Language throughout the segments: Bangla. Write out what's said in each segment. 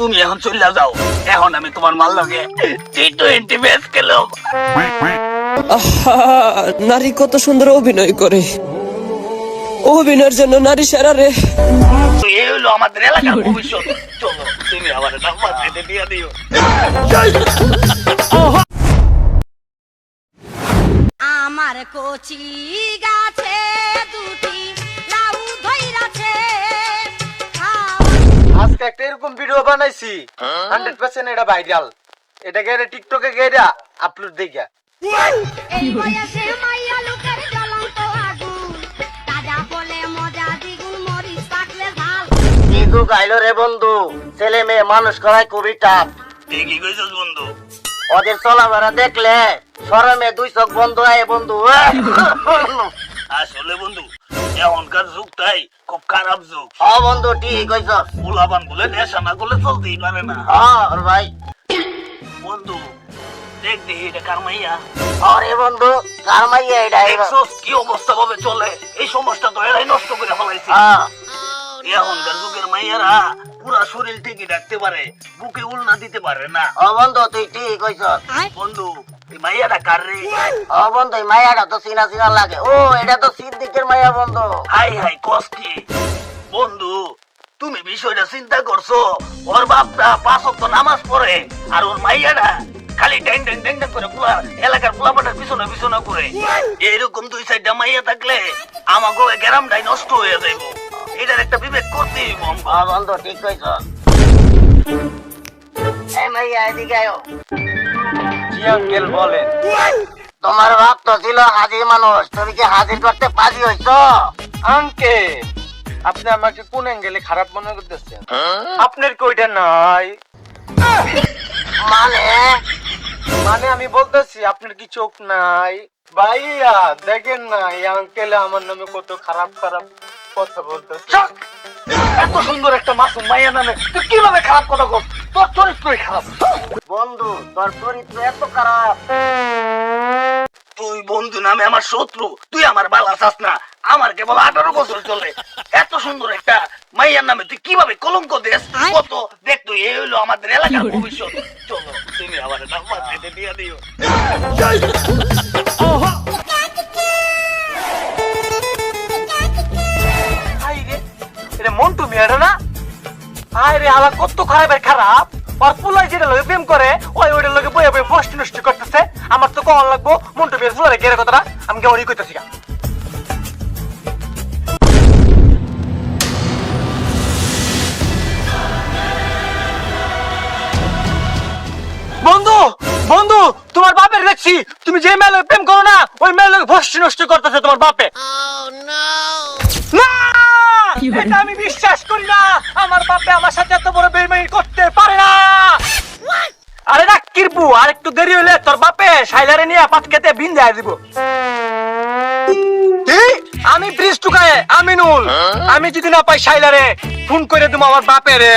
তুমি এখন চলে যাও। এখন আমি তোমার মাল লগে টি টোয়েন্টি ম্যাচ খেলাম নারী কত সুন্দর অভিনয় করে। অভিনয়ের জন্য নারী সেরা রে। এই হলো আমাদের এলাকার ভবিষ্যৎ। চলো তুমি আমার নাম্বার দিয়ে দিও। আমার কচি গাছে দুটি লাউ ধইরাছে। আজকে একটা এরকম ভিডিও বানাইছি। হান্ড্রেড পার্সেন্ট এটা ভাইরাল এটা গেলে টিকটকে গেরা আপলোড দেখা এই বয়সে মাইয়া লোকের জ্বলন্ত আগুন। তাজা বলে মজা দ্বিগুণ মরিচ পাকলে ঝাল। কিন্তু গাইলো রে বন্ধু? ছেলে মেয়ে মানুষ করায় খুবই টাফ ঠিকই কইছস বন্ধু। ওদের চলাফেরা দেখলে সরমে দুই চোখ বন্ধ আয় বন্ধু। আসলে বন্ধু এখনকার যুগটাই খুব খারাপ যুগ হ বন্ধু ঠিক কইছস। পোলাপান বলে নেশা না করলে চলতেই পারে না। হ্যাঁ ভাই। বন্ধু দেখ দেখি এটা কার মাইয়া। আরে বন্ধু কার মাইয়া এটা? দেখছস কি অবস্থা ভাবে চলে? এই সমাজটা তো এরাই নষ্ট করে ফেলাইছে। এখনকার যুগের মাইয়ারা পুরা শরীর থেকে ডাকতে পারে বুকে উল্না দিতে পারে না। বন্ধু তুই ঠিক কইছস। বন্ধু মাইয়াটা কার রে? ও বন্ধু মাইয়াটা তো চিনা চিনা লাগে। ও এটা তো সিদ্দিকের মাইয়া বন্ধু। হাই হাই কষ্টি বন্ধু তুমি বিষয়টা চিন্তা করছ। ওর বাপটা পাঁচ ওয়াক্ত নামাজ পড়ে আর ওর মাইয়াটা খালি ড্যাং ড্যাং ড্যাং ড্যাং করে পুরা এলাকার পোলাপাটার পিছনে পিছনে করে এইরকম দুই সাইডটা মাইয়া থাকলে আমাকে গ্রামটাই নষ্ট হয়ে যাইব। এটার একটা বিবেক ও বন্ধু ঠিক কইছস এই মাইয়া এদিকে আয়ো। জি আঙ্কেল বলেন তোমার বাপ তো ছিল হাজির মানুষ তুমি কি হাজির করতে পারি হইছ? আঙ্কেল আপনি আমাকে কোন অ্যাঙ্গেলে খারাপ মনে করতেছেন? আপনার কইটা নাই? মানে? মানে আমি বলতেছি আপনার কি চোখ নাই? ভাইয়া দেখেন না এই আঙ্কেল আমার নামে কত খারাপ খারাপ কথা বলতেছে। এত সুন্দর একটা মাসুম মাইয়া নামে তুই কীভাবে খারাপ কথা কর তোর চরিত্রই খারাপ। বন্ধু তোর চরিত্র এত খারাপ। তুই বন্ধু নামে আমার শত্রু তুই আমার বালা চাস না। আমার কেবল আঠারো বছর চলে। এত সুন্দর একটা মাইয়ার নামে তুই কীভাবে কলঙ্ক দেশ কত? দেখ তুই এই হলো আমাদের এলাকার ভবিষ্যৎ। চলো তুমি আমার নাম্বার কেটে দিয়ে দিও। মন্টু মেয়েরা না? হাই রে আলা কত খারাপ এর খারাপ? পুলাই যেটা লগে প্রেম করে, ওই ওইটার লগে বইয়া বই ফস্ট নষ্ট করতেছে। আমার তো কল লাগবো মন্টু মেয়ের ফুলারে গেরে কথাটা আমি কেমন কইতেছি গা। বন্ধু বন্ধু, তোমার বাপের দেখছি, তুমি যে মেয়ে প্রেম করো না, ওই মেয়ে লগে ফস্ট নষ্ট করতেছে তোমার বাপে না এটা আমি বিশ্বাস করি না আমার বাপে আমার সাথে এত বড় বেইমানি করতে পারে না আরে না কিরপু আর একটু দেরি হইলে তোর বাপে সাইলারে নিয়ে পাত খেতে বিন দেয় দিব। আমি ব্রিজ টুকায় আমিনুল আমি যদি না পাই সাইলারে ফোন করে দিব আমার বাপে রে।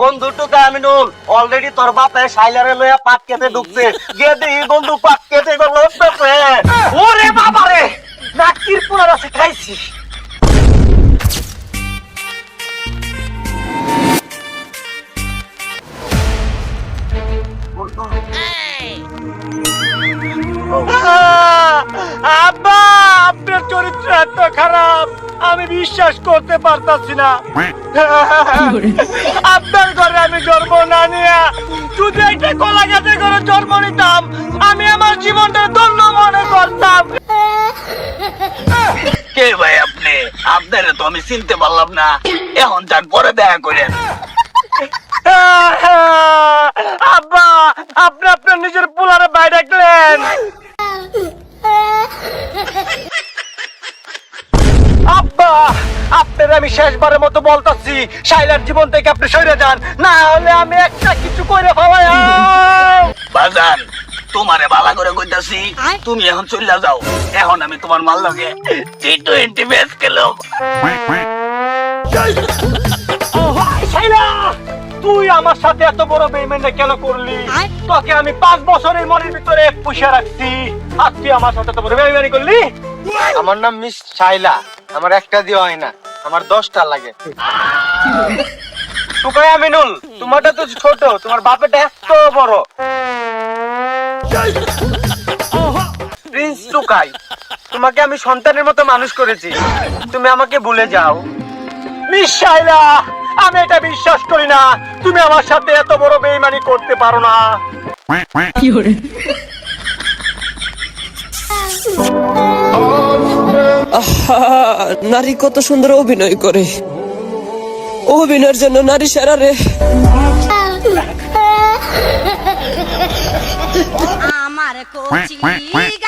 বন্ধু টুকা আমিনুল অলরেডি তোর বাপে সাইলারে লইয়া পাত খেতে ঢুকছে। গিয়ে দেখি বন্ধু পাত খেতে গেল। ওরে বাবা রে নাকির পুরার আছে খাইছি বিশ্বাস করতে পারতাছি না। আপনার ঘরে আমি জন্ম না নিয়ে যদি একটা কলা গাছের করে জন্ম নিতাম আমি আমার জীবনটা ধন্য মনে করতাম। কে ভাই আপনি? আপনারে তো আমি চিনতে পারলাম না। এখন যান পরে দেখা করেন। আব্বা আপনি আপনার নিজের পোলারে বাইরে রাখলেন। আপনার আমি শেষবারের মতো বলতাছি শাইলার জীবন থেকে আপনি সরে যান। না হলে আমি একটা কিছু করে বাজান তোমারে বালা করে কইতাছি তুমি এখন চলে যাও। এখন আমি তোমার মাল লগে টি টোয়েন্টি ম্যাচ শাইলা তুই আমার সাথে এত বড় বেইমানটা কেন করলি? তোকে আমি পাঁচ বছরের মনের ভিতরে পুষে রাখছি। আর তুই আমার সাথে এত বড় বেইমানি করলি? আমার নাম মিস শাইলা। আমার একটা দিয়ে হয় না, আমার দশটা লাগে। টুকাই আমিনুল, তোমারটা তো ছোট, তোমার বাপেটা এত বড়। প্রিন্স টুকাই, তোমাকে আমি সন্তানের মতো মানুষ করেছি। তুমি আমাকে ভুলে যাও। মিশাইলা আমি এটা বিশ্বাস করি না। তুমি আমার সাথে এত বড় বেইমানি করতে পারো না। আহা নারী কত সুন্দর অভিনয় করে। অভিনয়ের জন্য নারী সেরা রে। আমার কচি